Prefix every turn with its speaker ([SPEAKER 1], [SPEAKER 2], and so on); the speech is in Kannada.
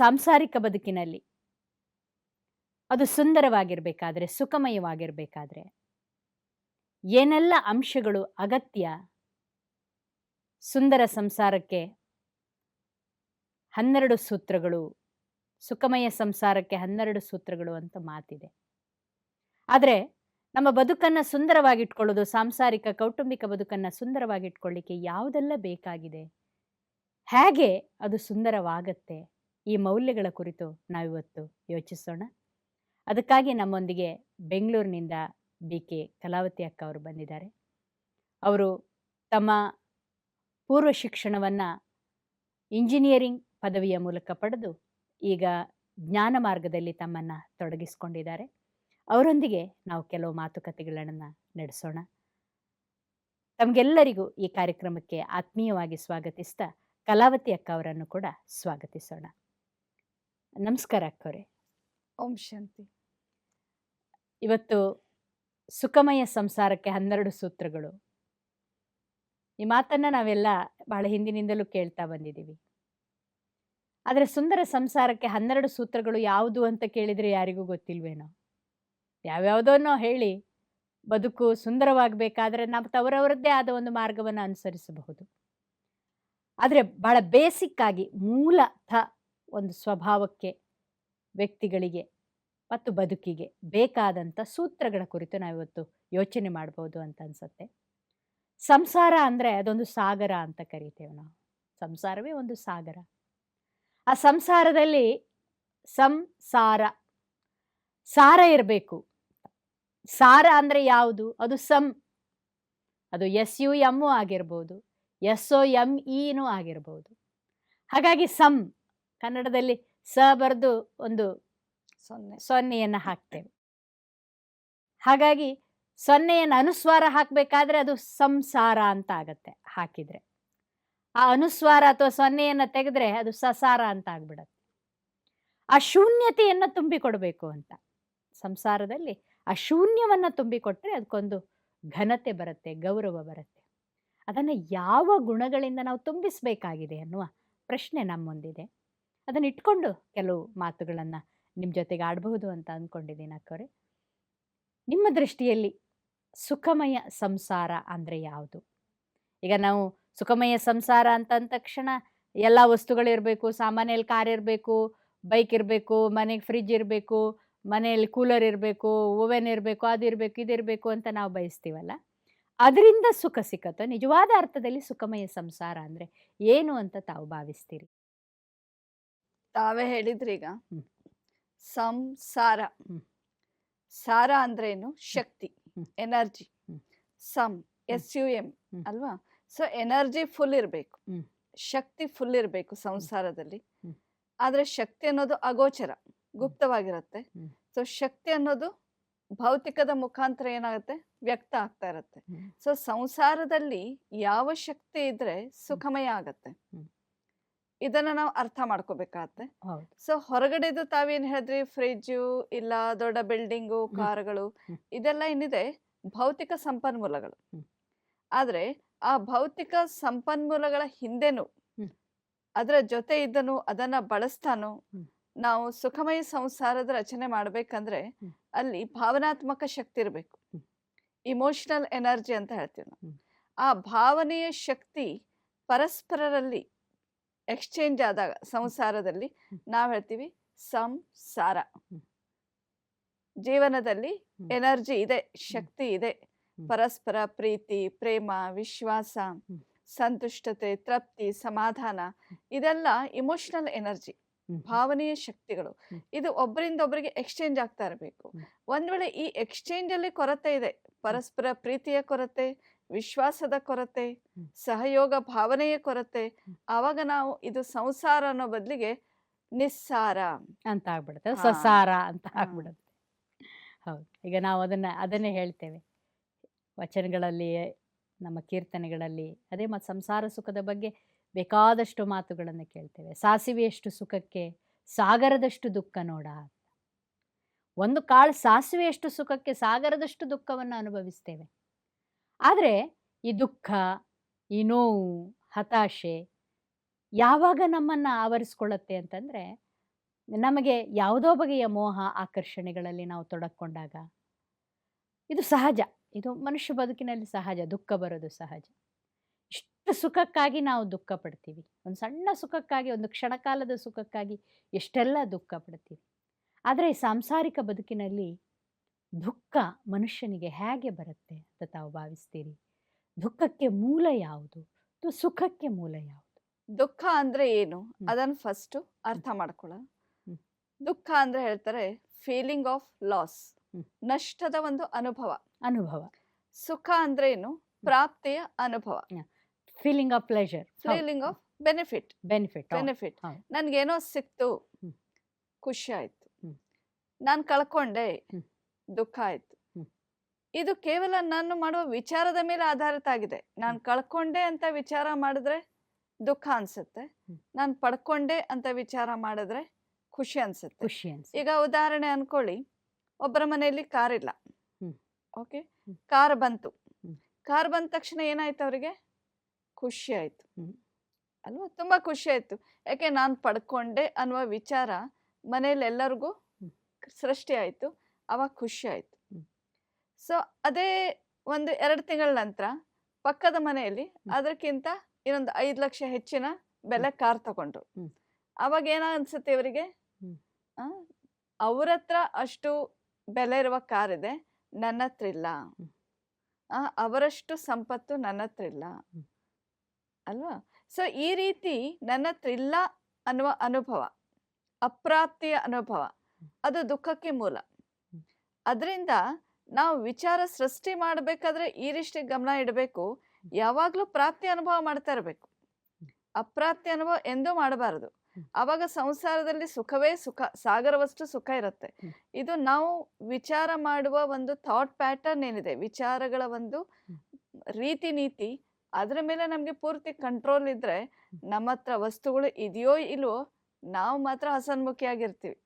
[SPEAKER 1] ಸಾಂಸಾರಿಕ ಬದುಕಿನಲ್ಲಿ. ಅದು ಸುಂದರವಾಗಿರಬೇಕಾದ್ರೆ, ಸುಖಮಯವಾಗಿರಬೇಕಾದ್ರೆ, ಏನೆಲ್ಲ ಅಂಶಗಳು ಅಗತ್ಯ, ಸುಂದರ ಸಂಸಾರಕ್ಕೆ ಹನ್ನೆರಡು ಸೂತ್ರಗಳು, ಸುಖಮಯ ಸಂಸಾರಕ್ಕೆ ಹನ್ನೆರಡು ಸೂತ್ರಗಳು ಅಂತ ಮಾತಿದೆ. ಆದರೆ, ನಮ್ಮ ಬದುಕನ್ನು ಸುಂದರವಾಗಿಟ್ಕೊಳ್ಳೋದು, ಸಾಂಸಾರಿಕ, ಕೌಟುಂಬಿಕ ಬದುಕನ್ನು ಸುಂದರವಾಗಿಟ್ಕೊಳ್ಳಿಕ್ಕೆ ಯಾವುದೆಲ್ಲ ಬೇಕಾಗಿದೆ? ಹೇಗೆ ಅದು ಸುಂದರವಾಗತ್ತೆ? ಈ ಮೌಲ್ಯಗಳ ಕುರಿತು ನಾವಿವತ್ತು ಯೋಚಿಸೋಣ. ಅದಕ್ಕಾಗಿ ನಮ್ಮೊಂದಿಗೆ ಬೆಂಗಳೂರಿನಿಂದ ಬಿ ಕೆ ಕಲಾವತಿ ಅಕ್ಕ ಅವರು ಬಂದಿದ್ದಾರೆ. ಅವರು ತಮ್ಮ ಪೂರ್ವ ಶಿಕ್ಷಣವನ್ನು ಇಂಜಿನಿಯರಿಂಗ್ ಪದವಿಯ ಮೂಲಕ ಪಡೆದು ಈಗ ಜ್ಞಾನ ಮಾರ್ಗದಲ್ಲಿ ತಮ್ಮನ್ನು ತೊಡಗಿಸಿಕೊಂಡಿದ್ದಾರೆ. ಅವರೊಂದಿಗೆ ನಾವು ಕೆಲವು ಮಾತುಕತೆಗಳನ್ನು ನಡೆಸೋಣ. ತಮಗೆಲ್ಲರಿಗೂ ಈ ಕಾರ್ಯಕ್ರಮಕ್ಕೆ ಆತ್ಮೀಯವಾಗಿ ಸ್ವಾಗತಿಸ್ತಾ ಕಲಾವತಿ ಅಕ್ಕ ಅವರನ್ನು ಕೂಡ ಸ್ವಾಗತಿಸೋಣ. ನಮಸ್ಕಾರ ಅಕ್ಕವರೇ.
[SPEAKER 2] ಓಂ ಶಾಂತಿ.
[SPEAKER 1] ಇವತ್ತು ಸುಖಮಯ ಸಂಸಾರಕ್ಕೆ ಹನ್ನೆರಡು ಸೂತ್ರಗಳು. ಈ ಮಾತನ್ನ ನಾವೆಲ್ಲ ಬಹಳ ಹಿಂದಿನಿಂದಲೂ ಕೇಳ್ತಾ ಬಂದಿದ್ದೀವಿ. ಆದರೆ ಸುಂದರ ಸಂಸಾರಕ್ಕೆ ಹನ್ನೆರಡು ಸೂತ್ರಗಳು ಯಾವುದು ಅಂತ ಕೇಳಿದರೆ ಯಾರಿಗೂ ಗೊತ್ತಿಲ್ವೇನೋ? ಯಾವ್ಯಾವುದನ್ನೋ ಹೇಳಿ ಬದುಕು ಸುಂದರವಾಗಬೇಕಾದ್ರೆ ನಾವು ತವರವರದ್ದೇ ಆದ ಒಂದು ಮಾರ್ಗವನ್ನು ಅನುಸರಿಸಬಹುದು. ಆದರೆ ಬಹಳ ಬೇಸಿಕ್ ಆಗಿ ಮೂಲಥ ಒಂದು ಸ್ವಭಾವಕ್ಕೆ, ವ್ಯಕ್ತಿಗಳಿಗೆ ಮತ್ತು ಬದುಕಿಗೆ ಬೇಕಾದಂಥ ಸೂತ್ರಗಳ ಕುರಿತು ನಾವಿವತ್ತು ಯೋಚನೆ ಮಾಡ್ಬೋದು ಅಂತ ಅನ್ಸುತ್ತೆ. ಸಂಸಾರ ಅಂದರೆ ಅದೊಂದು ಸಾಗರ ಅಂತ ಕರಿತೇವೆ ನಾವು. ಸಂಸಾರವೇ ಒಂದು ಸಾಗರ. ಆ ಸಂಸಾರದಲ್ಲಿ ಸಂಸಾರ, ಸಾರ ಇರಬೇಕು. ಸಾರ ಅಂದರೆ ಯಾವುದು? ಅದು ಸಂ. ಅದು ಎಸ್ ಯು ಎಮ್ಮು ಆಗಿರ್ಬೋದು, ಎಸ್ ಒ ಎಂ ಇನೂ ಆಗಿರ್ಬೋದು. ಹಾಗಾಗಿ ಸಂ. ಕನ್ನಡದಲ್ಲಿ ಸ ಬರೆದು ಒಂದು
[SPEAKER 2] ಸೊನ್ನೆ.
[SPEAKER 1] ಸೊನ್ನೆಯನ್ನು ಹಾಕ್ತೇವೆ. ಹಾಗಾಗಿ ಸೊನ್ನೆಯನ್ನು ಅನುಸ್ವಾರ ಹಾಕಬೇಕಾದ್ರೆ ಅದು ಸಂಸಾರ ಅಂತ ಆಗತ್ತೆ ಹಾಕಿದರೆ. ಆ ಅನುಸ್ವಾರ ಅಥವಾ ಸೊನ್ನೆಯನ್ನು ತೆಗೆದ್ರೆ ಅದು ಸಸಾರ ಅಂತ ಆಗ್ಬಿಡತ್ತೆ. ಆ ಶೂನ್ಯತೆಯನ್ನು ತುಂಬಿಕೊಡ್ಬೇಕು ಅಂತ. ಸಂಸಾರದಲ್ಲಿ ಆ ಶೂನ್ಯವನ್ನು ತುಂಬಿಕೊಟ್ರೆ ಅದಕ್ಕೊಂದು ಘನತೆ ಬರುತ್ತೆ ಗೌರವ ಬರುತ್ತೆ. ಅದನ್ನು ಯಾವ ಗುಣಗಳಿಂದ ನಾವು ತುಂಬಿಸಬೇಕಾಗಿದೆ ಅನ್ನುವ ಪ್ರಶ್ನೆ ನಮ್ಮ ಮುಂದಿದೆ ಅದನ್ನು ಇಟ್ಕೊಂಡು ಕೆಲವು ಮಾತುಗಳನ್ನು ನಿಮ್ಮ ಜೊತೆಗೆ ಆಡಬಹುದು ಅಂತ ಅಂದ್ಕೊಂಡಿದ್ದೀನಿ ಅಕ್ಕವ್ರೆ ನಿಮ್ಮ ದೃಷ್ಟಿಯಲ್ಲಿ ಸುಖಮಯ ಸಂಸಾರ ಅಂದರೆ ಯಾವುದು? ಈಗ ನಾವು ಸುಖಮಯ ಸಂಸಾರ ಅಂತ ಅಂದ ತಕ್ಷಣ ಎಲ್ಲ ವಸ್ತುಗಳಿರಬೇಕು ಸಾಮಾನ್ಯಲ್ಲಿ ಕಾರ್ ಇರಬೇಕು, ಬೈಕ್ ಇರಬೇಕು, ಮನೆಗೆ ಫ್ರಿಜ್ ಇರಬೇಕು ಮನೆಯಲ್ಲಿ ಕೂಲರ್ ಇರಬೇಕು, ಓವೆನ್ ಇರಬೇಕು, ಅದು ಇರಬೇಕು ಇದಿರಬೇಕು ಅಂತ ನಾವು ಬಯಸ್ತೀವಲ್ಲ? ಅದರಿಂದ ಸುಖ ಸಿಕ್ಕತ್ತೋ? ನಿಜವಾದ ಅರ್ಥದಲ್ಲಿ ಸುಖಮಯ ಸಂಸಾರ ಅಂದರೆ ಏನು ಅಂತ ತಾವು ಭಾವಿಸ್ತೀರಿ?
[SPEAKER 2] ತಾವೇ ಹೇಳಿದ್ರಿ ಈಗ. ಸಂಸಾರ.
[SPEAKER 1] ಸಾರ
[SPEAKER 2] ಸಾರ ಅಂದ್ರೇನು? ಶಕ್ತಿ ಎನರ್ಜಿ.
[SPEAKER 1] ಸಂ
[SPEAKER 2] ಸಮ್ ಎಸ್ ಯು ಎಂ ಅಲ್ವಾ? ಸೊ ಎನರ್ಜಿ ಫುಲ್ ಇರಬೇಕು. ಶಕ್ತಿ ಫುಲ್ ಇರಬೇಕು ಸಂಸಾರದಲ್ಲಿ. ಆದರೆ ಶಕ್ತಿ ಅನ್ನೋದು ಅಗೋಚರ ಗುಪ್ತವಾಗಿರುತ್ತೆ. ಸೊ ಶಕ್ತಿ ಅನ್ನೋದು ಭೌತಿಕದ ಮುಖಾಂತರ ಏನಾಗುತ್ತೆ? ವ್ಯಕ್ತ ಆಗ್ತಾ ಇರುತ್ತೆ. ಸೊ ಸಂಸಾರದಲ್ಲಿ ಯಾವ ಶಕ್ತಿ ಇದ್ರೆ ಸುಖಮಯ ಆಗತ್ತೆ. ಇದನ್ನ ನಾವು ಅರ್ಥ ಮಾಡ್ಕೋಬೇಕಾಗತ್ತೆ. ಸೊ ಹೊರಗಡೆದು ತಾವೇನ್ ಹೇಳಿದ್ರಿ? ಫ್ರಿಜ್ ಇಲ್ಲ ದೊಡ್ಡ ಬಿಲ್ಡಿಂಗು ಕಾರ್ಗಳು ಇದೆಲ್ಲ ಏನಿದೆ? ಭೌತಿಕ ಸಂಪನ್ಮೂಲಗಳು. ಆದ್ರೆ ಆ ಭೌತಿಕ ಸಂಪನ್ಮೂಲಗಳ ಹಿಂದೆನು. ಅದರ ಜೊತೆ ಇದ್ದನು ಅದನ್ನ ಬಳಸ್ತಾನು ನಾವು ಸುಖಮಯ ಸಂಸಾರದ ರಚನೆ ಮಾಡ್ಬೇಕಂದ್ರೆ. ಅಲ್ಲಿ ಭಾವನಾತ್ಮಕ ಶಕ್ತಿ ಇರಬೇಕು. ಇಮೋಷನಲ್ ಎನರ್ಜಿ ಅಂತ ಹೇಳ್ತೀವಿ ನಾವು. ಆ ಭಾವನೆಯ ಶಕ್ತಿ ಪರಸ್ಪರರಲ್ಲಿ ಎಕ್ಸ್ಚೇಂಜ್ ಆದಾಗ ಸಂಸಾರದಲ್ಲಿ ನಾವು ಹೇಳ್ತೀವಿ ಸಂಸಾರ. ಜೀವನದಲ್ಲಿ ಎನರ್ಜಿ ಇದೆ ಶಕ್ತಿ ಇದೆ. ಪರಸ್ಪರ ಪ್ರೀತಿ ಪ್ರೇಮ ವಿಶ್ವಾಸ ಸಂತುಷ್ಟತೆ ತೃಪ್ತಿ ಸಮಾಧಾನ ಇದೆಲ್ಲ ಇಮೋಷನಲ್ ಎನರ್ಜಿ ಭಾವನೀಯ ಶಕ್ತಿಗಳು. ಇದು ಒಬ್ಬರಿಂದ ಒಬ್ಬರಿಗೆ ಎಕ್ಸ್ಚೇಂಜ್ ಆಗ್ತಾ ಇರಬೇಕು. ಒಂದ್ ವೇಳೆ ಈ ಎಕ್ಸ್ಚೇಂಜ್ ಅಲ್ಲಿ ಕೊರತೆ ಇದೆ ಪರಸ್ಪರ ಪ್ರೀತಿಯ ಕೊರತೆ ವಿಶ್ವಾಸದ ಕೊರತೆ ಸಹಯೋಗ ಭಾವನೆಯ ಕೊರತೆ. ಆವಾಗ ನಾವು ಇದು ಸಂಸಾರ ಅನ್ನೋ ಬದಲಿಗೆ ನಿಸ್ಸಾರ.
[SPEAKER 1] ಅಂತ ಆಗ್ಬಿಡುತ್ತೆ. ಸಸಾರ ಅಂತ. ಆಗ್ಬಿಡುತ್ತೆ. ಹೌದು. ಈಗ ನಾವು ಅದನ್ನ ಅದನ್ನೇ ಹೇಳ್ತೇವೆ. ವಚನಗಳಲ್ಲಿ ನಮ್ಮ ಕೀರ್ತನೆಗಳಲ್ಲಿ ಅದೇ ಮತ್ತು ಸಂಸಾರ ಸುಖದ ಬಗ್ಗೆ ಬೇಕಾದಷ್ಟು ಮಾತುಗಳನ್ನು ಕೇಳ್ತೇವೆ. ಸಾಸಿವೆಯಷ್ಟು ಸುಖಕ್ಕೆ ಸಾಗರದಷ್ಟು ದುಃಖ ನೋಡ ಒಂದು ಕಾಳು ಸಾಸಿವೆಯಷ್ಟು ಸುಖಕ್ಕೆ ಸಾಗರದಷ್ಟು ದುಃಖವನ್ನು ಅನುಭವಿಸ್ತೇವೆ. ಆದರೆ ಈ ದುಃಖ, ಈ ನೋವು, ಹತಾಶೆ ಯಾವಾಗ ನಮ್ಮನ್ನು ಆವರಿಸ್ಕೊಳ್ಳುತ್ತೆ ಅಂತಂದರೆ, ನಮಗೆ ಯಾವುದೋ ಬಗೆಯ ಮೋಹ ಆಕರ್ಷಣೆಗಳಲ್ಲಿ ನಾವು ತೊಡಕೊಂಡಾಗ ಇದು ಸಹಜ. ಇದು ಮನುಷ್ಯ ಬದುಕಿನಲ್ಲಿ ಸಹಜ, ದುಃಖ ಬರೋದು ಸಹಜ. ಇಷ್ಟು ಸುಖಕ್ಕಾಗಿ ನಾವು ದುಃಖ ಪಡ್ತೀವಿ. ಒಂದು ಸಣ್ಣ ಸುಖಕ್ಕಾಗಿ, ಒಂದು ಕ್ಷಣಕಾಲದ ಸುಖಕ್ಕಾಗಿ ಎಷ್ಟೆಲ್ಲ ದುಃಖ ಪಡ್ತೀವಿ. ಆದರೆ ಸಾಂಸಾರಿಕ ಬದುಕಿನಲ್ಲಿ ದುಃಖ ಮನುಷ್ಯನಿಗೆ ಹೇಗೆ ಬರುತ್ತೆ ಅಂತ ತಾವು ಭಾವಿಸ್ತೀರಿ? ದುಃಖಕ್ಕೆ ಮೂಲ ಯಾವುದು? ಅಥವಾ ಸುಖಕ್ಕೆ ಮೂಲ ಯಾವುದು?
[SPEAKER 2] ದುಃಖ ಅಂದ್ರೆ ಏನು? ಅದನ್ನು ಫಸ್ಟ್ ಅರ್ಥ ಮಾಡ್ಕೊಳ್ಳ
[SPEAKER 1] ಹ್ಮ್.
[SPEAKER 2] ದುಃಖ ಅಂದ್ರೆ ಹೇಳ್ತಾರೆ ಫೀಲಿಂಗ್ ಆಫ್ ಲಾಸ್. ನಷ್ಟದ ಒಂದು ಅನುಭವ.
[SPEAKER 1] ಅನುಭವ.
[SPEAKER 2] ಸುಖ ಅಂದ್ರೆ ಏನು? ಪ್ರಾಪ್ತಿಯ ಅನುಭವ.
[SPEAKER 1] Feeling of pleasure
[SPEAKER 2] feeling of benefit
[SPEAKER 1] benefit
[SPEAKER 2] benefit. ನನ್ಗೇನೋ ಸಿಕ್ತು. ಖುಷಿ ಆಯ್ತು. ನಾನು ಕಳ್ಕೊಂಡೆ. ದುಃಖ ಆಯ್ತು. ಇದು ಕೇವಲ ನಾನು ಮಾಡುವ ವಿಚಾರದ ಮೇಲೆ ಆಧಾರಿತ ಆಗಿದೆ. ನಾನು ಕಳ್ಕೊಂಡೆ ಅಂತ ವಿಚಾರ ಮಾಡಿದ್ರೆ ದುಃಖ ಅನ್ಸುತ್ತೆ. ನಾನು ಪಡ್ಕೊಂಡೆ ಅಂತ ವಿಚಾರ ಮಾಡಿದ್ರೆ ಖುಷಿ ಅನ್ಸುತ್ತೆ.
[SPEAKER 1] ಖುಷಿ ಅನ್ಸುತ್ತೆ.
[SPEAKER 2] ಈಗ ಉದಾಹರಣೆ ಅನ್ಕೊಳ್ಳಿ. ಒಬ್ಬರ ಮನೆಯಲ್ಲಿ ಕಾರ್ ಇಲ್ಲ. ಓಕೆ. ಕಾರ್ ಬಂತು. ಕಾರ್ ಬಂದ ತಕ್ಷಣ ಏನಾಯ್ತು ಅವರಿಗೆ? ಖುಷಿ ಆಯ್ತು. ಅಲ್ವಾ? ತುಂಬಾ ಖುಷಿ ಆಯ್ತು. ಯಾಕೆ ನಾನು ಪಡ್ಕೊಂಡೆ ಅನ್ನುವ ವಿಚಾರ ಮನೆಯಲ್ಲಿ ಎಲ್ಲರಿಗೂ ಸೃಷ್ಟಿ ಆಯ್ತು. ಅವಾಗ ಖುಷಿ ಆಯಿತು. ಸೊ ಅದೇ ಒಂದು ಎರಡು ತಿಂಗಳ ನಂತರ ಪಕ್ಕದ ಮನೆಯಲ್ಲಿ ಅದಕ್ಕಿಂತ ಇನ್ನೊಂದು ಐದು ಲಕ್ಷ ಹೆಚ್ಚಿನ ಬೆಲೆ ಕಾರ್ ತಗೊಂಡ್ರು. ಅವಾಗ ಏನ ಅನ್ಸುತ್ತೆ ಇವರಿಗೆ?
[SPEAKER 1] ಅವರತ್ರ
[SPEAKER 2] ಅವ್ರ ಹತ್ರ ಅಷ್ಟು ಬೆಲೆ ಇರುವ ಕಾರ್ ಇದೆ ನನ್ನ ಹತ್ರ ಇಲ್ಲ. ಅವರಷ್ಟು ಸಂಪತ್ತು ನನ್ನ ಹತ್ರ ಇಲ್ಲ. ಅಲ್ವಾ? ಸೊ ಈ ರೀತಿ ನನ್ನ ಹತ್ರ ಇಲ್ಲ ಅನ್ನುವ ಅನುಭವ ಅಪ್ರಾಪ್ತಿಯ ಅನುಭವ ಅದು ದುಃಖಕ್ಕೆ ಮೂಲ. ಅದರಿಂದ ನಾವು ವಿಚಾರ ಸೃಷ್ಟಿ ಮಾಡಬೇಕಾದ್ರೆ ಈ ರೀತಿ ಗಮನ ಇಡಬೇಕು. ಯಾವಾಗಲೂ ಪ್ರಾಪ್ತಿ ಅನುಭವ ಮಾಡ್ತಾ ಇರಬೇಕು. ಅಪ್ರಾಪ್ತಿ ಅನುಭವ ಎಂದೂ ಮಾಡಬಾರದು.
[SPEAKER 1] ಅವಾಗ
[SPEAKER 2] ಆವಾಗ ಸಂಸಾರದಲ್ಲಿ ಸುಖವೇ ಸುಖ ಸಾಗರವಷ್ಟು ಸುಖ ಇರುತ್ತೆ. ಇದು ನಾವು ವಿಚಾರ ಮಾಡುವ ಒಂದು ಥಾಟ್ ಪ್ಯಾಟರ್ನ್ ಏನಿದೆ? ವಿಚಾರಗಳ ಒಂದು ರೀತಿ ನೀತಿ ಅದರ ಮೇಲೆ ನಮಗೆ ಪೂರ್ತಿ ಕಂಟ್ರೋಲ್ ಇದ್ರೆ ನಮ್ಮ ಹತ್ರ ವಸ್ತುಗಳು ಇದೆಯೋ ಇಲ್ವೋ ನಾವು ಮಾತ್ರ ಹಸನ್ಮುಖಿಯಾಗಿರ್ತೀವಿ.